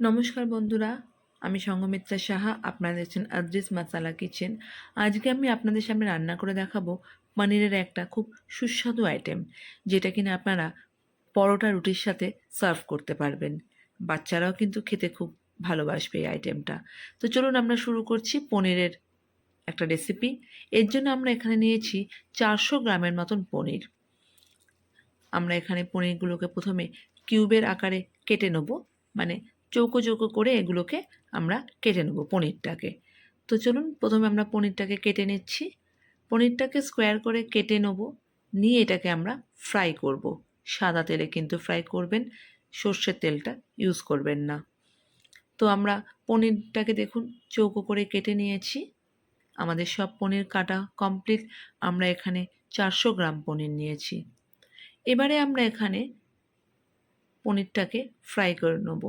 নমস্কার বন্ধুরা, আমি সঙ্গমিত্রা সাহা, আপনারা দেখছেন আদ্রিস মাসালা কিচেন। আজকে আমি আপনাদের সামনে রান্না করে দেখাবো পনিরের একটা খুব সুস্বাদু আইটেম যেটা কিনা আপনারা পরোটা রুটির সাথে সার্ভ করতে পারবেন। বাচ্চারাও কিন্তু খেতে খুব ভালোবাসবে এই আইটেমটা তো চলুন আমরা শুরু করছি পনিরের একটা রেসিপি এর জন্য আমরা এখানে নিয়েছি চারশো গ্রামের মতন পনির। আমরা এখানে পনিরগুলোকে প্রথমে কিউবের আকারে কেটে নেব মানে চৌকো চৌকো করে এগুলোকে আমরা কেটে নেব পনিরটাকে। তো চলুন, প্রথমে আমরা পনিরটাকে কেটে নিচ্ছি। পনিরটাকে স্কোয়ার করে কেটে নেব। নিয়ে এটাকে আমরা ফ্রাই করব। সাদা তেলে কিন্তু ফ্রাই করবেন, সর্ষের তেলটা ইউজ করবেন না। তো আমরা পনিরটাকে দেখুন, চৌকো করে কেটে নিয়েছি। আমাদের সব পনির কাটা কমপ্লিট। আমরা এখানে চারশো গ্রাম পনির নিয়েছি। এবারে আমরা এখানে পনিরটাকে ফ্রাই করে নেব।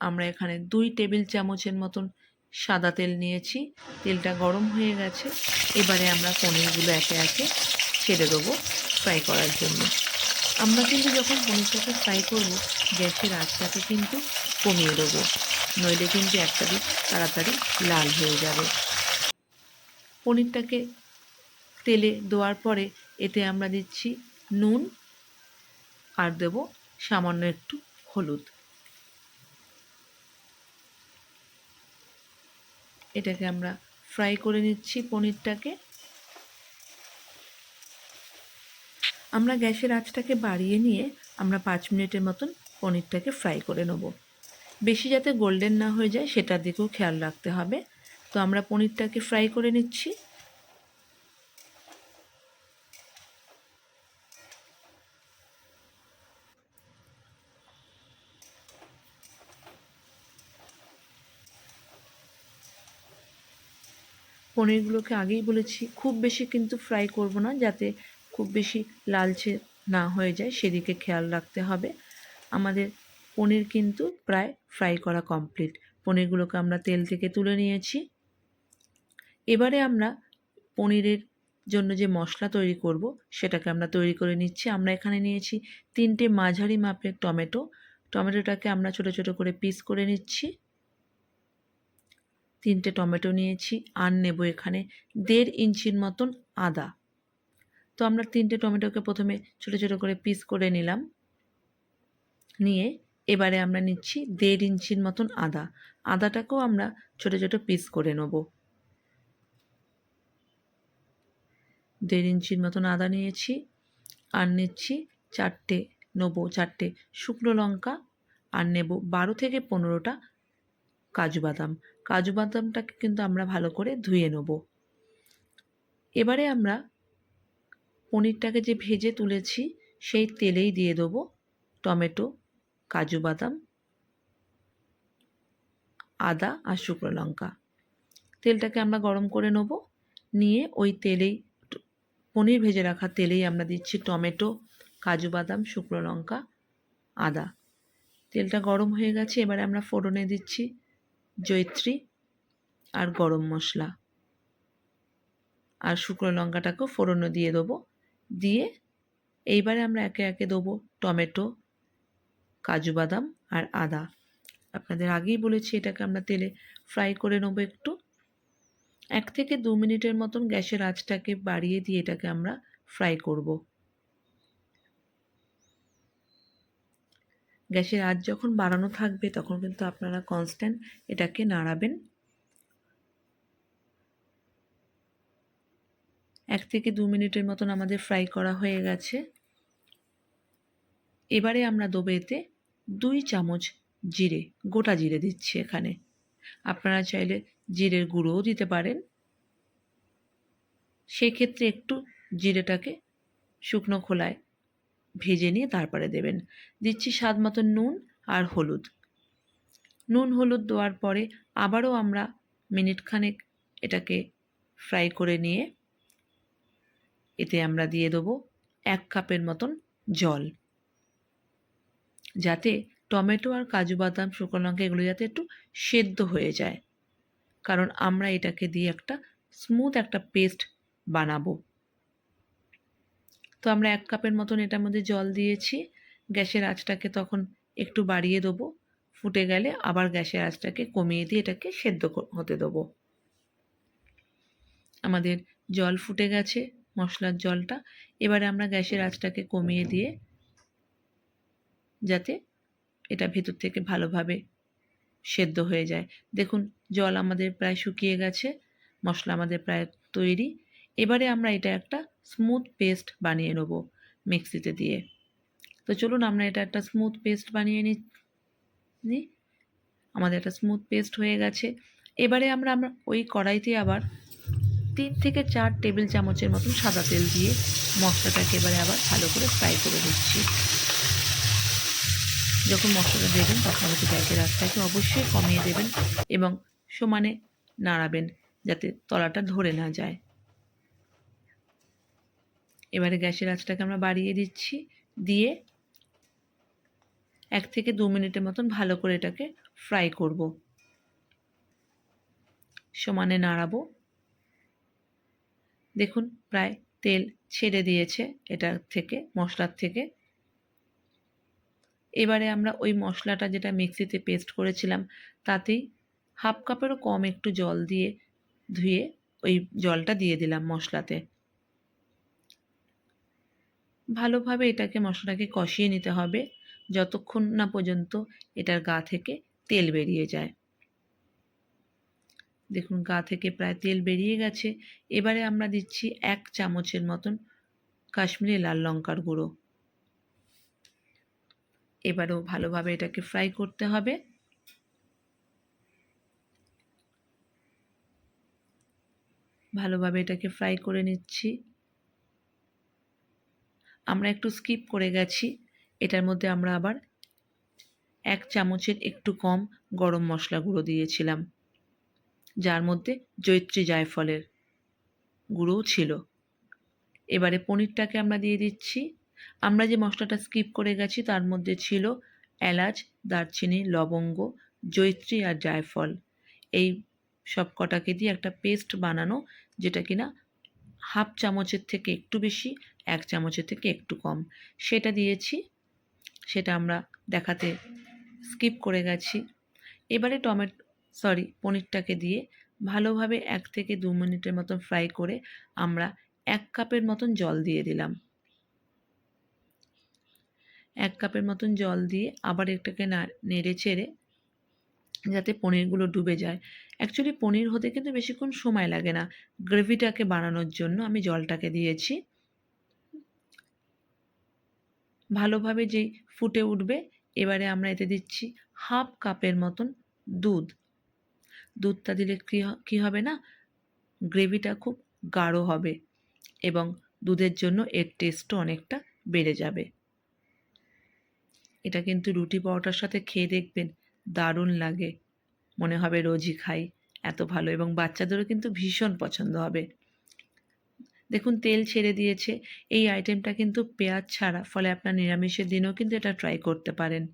আমরা এখানে দুই টেবিল চামচের মতন সাদা তেল নিয়েছি। তেলটা গরম হয়ে গেছে। এবারে আমরা পনিরগুলো একে একে ছেড়ে দেবো ফ্রাই করার জন্য। আমরা কিন্তু যখন পনিরটাকে ফ্রাই করব, গ্যাসের আঁচটাকে কিন্তু কমিয়ে দেবো। নইলে কিন্তু একটা দিক তাড়াতাড়ি লাল হয়ে যাবে। পনিরটাকে তেলে দেওয়ার পরে এতে আমরা দিচ্ছি নুন। আর দেব সামান্য একটু হলুদ। এটাকে আমরা ফ্রাই করে নিচ্ছি পনিরটাকে। আমরা গ্যাসের আঁচটাকে বাড়িয়ে নিয়ে আমরা পাঁচ মিনিটের মতন পনিরটাকে ফ্রাই করে নেব। বেশি যাতে গোল্ডেন না হয়ে যায়, সেটার দিকেও খেয়াল রাখতে হবে। তো আমরা পনিরটাকে ফ্রাই করে নিচ্ছি। পনিরগুলোকে আগেই বলেছি, খুব বেশি কিন্তু ফ্রাই করব না যাতে খুব বেশি লালচে না হয়ে যায়, সেদিকে খেয়াল রাখতে হবে। আমাদের পনির কিন্তু প্রায় ফ্রাই করা কমপ্লিট পনিরগুলোকে আমরা তেল থেকে তুলে নিয়েছি। এবারে আমরা পনিরের জন্য যে মশলা তৈরি করব, সেটাকে আমরা তৈরি করে নিচ্ছি। আমরা এখানে নিয়েছি তিনটে মাঝারি মাপের টমেটো। টমেটোটাকে আমরা ছোট ছোট করে পিস করে নিচ্ছি। তিনটে টমেটো নিয়েছি, আর নেব এখানে দেড় ইঞ্চির মতন আদা। তো আমরা তিনটে টমেটোকে প্রথমে ছোটো ছোটো করে পিস করে নিলাম। নিয়ে এবারে আমরা নিচ্ছি দেড় ইঞ্চির মতন আদা। আদাটাকেও আমরা ছোটো ছোটো পিস করে নেব। দেড় ইঞ্চির মতন আদা নিয়েছি, আর নিচ্ছি চারটে, নেব চারটে শুকনো লঙ্কা, আর নেব বারো থেকে পনেরোটা কাজু বাদাম। কাজু বাদামটাকে কিন্তু আমরা ভালো করে ধুয়ে নেব। এবারে আমরা পনিরটাকে যে ভেজে তুলেছি, সেই তেলেই দিয়ে দেবো টমেটো, কাজু বাদাম, আদা আর শুকনো লঙ্কা। তেলটাকে আমরা গরম করে নেব। নিয়ে ওই তেলেই, পনির ভেজে রাখা তেলেই আমরা দিচ্ছি টমেটো, কাজু বাদাম, শুকনো লঙ্কা, আদা। তেলটা গরম হয়ে গেছে, এবারে আমরা ফোড়নে দিচ্ছি জৈত্রী আর গরম মশলা। আর শুকনো লঙ্কাটাকেও ফোড়নো দিয়ে দেবো। দিয়ে এইবারে আমরা একে একে দেবো টমেটো, কাজু বাদাম আর আদা। আপনাদের আগেই বলেছি এটাকে আমরা তেলে ফ্রাই করে নেব একটু। এক থেকে দু মিনিটের মতন গ্যাসের আঁচটাকে বাড়িয়ে দিয়ে এটাকে আমরা ফ্রাই করব। গ্যাসের আঁচ যখন বাড়ানো থাকবে, তখন কিন্তু আপনারা কনস্ট্যান্ট এটাকে নাড়াবেন। এক থেকে দু মিনিটের মতন আমাদের ফ্রাই করা হয়ে গেছে। এবারে আমরা দেবো এতে দুই চামচ জিরে, গোটা জিরে দিচ্ছি এখানে। আপনারা চাইলে জিরের গুঁড়োও দিতে পারেন। সেক্ষেত্রে একটু জিরেটাকে শুকনো খোলায় ভেজে নিয়ে তারপরে দেবেন। দিচ্ছি স্বাদ মতো নুন আর হলুদ। নুন হলুদ দেওয়ার পরে আবারও আমরা মিনিটখানেক এটাকে ফ্রাই করে নিয়ে এতে আমরা দিয়ে দেবো এক কাপের মতন জল। যাতে টমেটো আর কাজু বাদাম শুকনো লঙ্কা এগুলো যাতে একটু সেদ্ধ হয়ে যায়। কারণ আমরা এটাকে দিয়ে একটা স্মুথ একটা পেস্ট বানাবো। তো আমরা এক কাপের মতন এটার মধ্যে জল দিয়েছি। গ্যাসের আঁচটাকে তখন একটু বাড়িয়ে দেবো। ফুটে গেলে আবার গ্যাসের আঁচটাকে কমিয়ে দিয়ে এটাকে সেদ্ধ হতে দেবো। আমাদের জল ফুটে গেছে মশলার জলটা। এবারে আমরা গ্যাসের আঁচটাকে কমিয়ে দিয়ে যাতে এটা ভেতর থেকে ভালোভাবে সেদ্ধ হয়ে যায়। দেখুন, জল আমাদের প্রায় শুকিয়ে গেছে, মশলা আমাদের প্রায় তৈরি। এবারে আমরা এটা একটা স্মুথ পেস্ট বানিয়ে নেব মিক্সিতে দিয়ে। তো চলুন আমরা এটা একটা স্মুথ পেস্ট বানিয়ে নিই আমাদের একটা স্মুথ পেস্ট হয়ে গেছে। এবারে আমরা আমরা ওই কড়াইতে আবার তিন থেকে চার টেবিল চামচের মতন সাদা তেল দিয়ে মশলাটাকে এবারে আবার ভালো করে ফ্রাই করে দিচ্ছি যখন মশলাটা দেবেন তখন হচ্ছে গ্যাসের আঁচটাকে অবশ্যই কমিয়ে দেবেন এবং সমানে নাড়াবেন যাতে তলাটা ধরে না যায়। এবারে গ্যাসের আঁচটাকে আমরা বাড়িয়ে দিচ্ছি, দিয়ে এক থেকে দু মিনিটের মতন ভালো করে এটাকে ফ্রাই করব। সমানে নাড়াবো। দেখুন, প্রায় তেল ছেড়ে দিয়েছে এটা থেকে, মশলার থেকে। এবারে আমরা ওই মশলাটা যেটা মিক্সিতে পেস্ট করেছিলাম, তাতেই হাফ কাপেরও কম একটু জল দিয়ে ধুয়ে ওই জলটা দিয়ে দিলাম মশলাতে। ভালোভাবে এটাকে মশলাটাকে কষিয়ে নিতে হবে। যতক্ষণ না পর্যন্ত এটার গা থেকে তেল বেরিয়ে যায়। দেখুন, গা থেকে প্রায় তেল বেরিয়ে গেছে। এবারে আমরা দিচ্ছি এক চামচের মতন কাশ্মীরি লাল লঙ্কার গুঁড়ো। এবারেও ভালোভাবে এটাকে ফ্রাই করতে হবে। ভালোভাবে এটাকে ফ্রাই করে নিচ্ছি। আমরা একটু স্কিপ করে গেছি। এটার মধ্যে আমরা আবার এক চামচের একটু কম গরম মশলা গুঁড়ো দিয়েছিলাম, যার মধ্যে জৈত্রী জায়ফলের গুঁড়োও ছিল। এবারে পনিরটাকে আমরা দিয়ে দিচ্ছি। আমরা যে মশলাটা স্কিপ করে গেছি, তার মধ্যে ছিল এলাচ, দারচিনি, লবঙ্গ জৈত্রী আর জায়ফল। এই সব কটাকে দিয়ে একটা পেস্ট বানানো, যেটা কিনা হাফ চামচের থেকে একটু বেশি, এক চামচের থেকে একটু কম। সেটা দিয়েছি, সেটা আমরা দেখাতে স্কিপ করে গেছি। এবারে টমেটো, সরি, পনিরটাকে দিয়ে ভালোভাবে এক থেকে দু মিনিটের মতন ফ্রাই করে আমরা এক কাপের মতন জল দিয়ে দিলাম। এক কাপের মতন জল দিয়ে আবার এটাকে না নেড়ে চেড়ে যাতে পনিরগুলো ডুবে যায়। অ্যাকচুয়ালি পনির হতে কিন্তু বেশিক্ষণ সময় লাগে না। গ্রেভিটাকে বানানোর জন্য আমি জলটাকে দিয়েছি। ভালোভাবে যেই ফুটে উঠবে, এবারে আমরা এতে দিচ্ছি হাফ কাপের মতন দুধ। দুধটা দিলে কী হবে না? গ্রেভিটা খুব গাঢ় হবে এবং দুধের জন্য এর টেস্টও অনেকটা বেড়ে যাবে। এটা কিন্তু রুটি পরোটার সাথে খেয়ে দেখবেন, দারুণ লাগে। মনে হবে রোজই খাই, এত ভালো। এবং বাচ্চাদেরও কিন্তু ভীষণ পছন্দ হবে। দেখুন, তেল ছেড়ে দিয়েছে। এই আইটেমটা কিন্তু পেঁয়াজ ছাড়া, ফলে আপনার নিরামিষের দিনেও কিন্তু এটা ট্রাই করতে পারেন।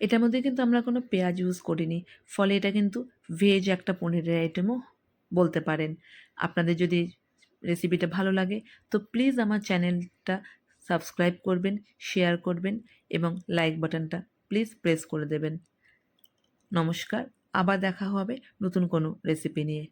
এটার মধ্যে কিন্তু আমরা কোনো পেঁয়াজ ইউজ করিনি, ফলে এটা কিন্তু ভেজ একটা পনিরের আইটেমও বলতে পারেন। আপনাদের যদি রেসিপিটা ভালো লাগে, তো প্লিজ আমার চ্যানেলটা সাবস্ক্রাইব করবেন, শেয়ার করবেন এবং লাইক বাটনটা প্লিজ প্রেস করে দেবেন। নমস্কার, আবার দেখা হবে নতুন কোনো রেসিপি নিয়ে।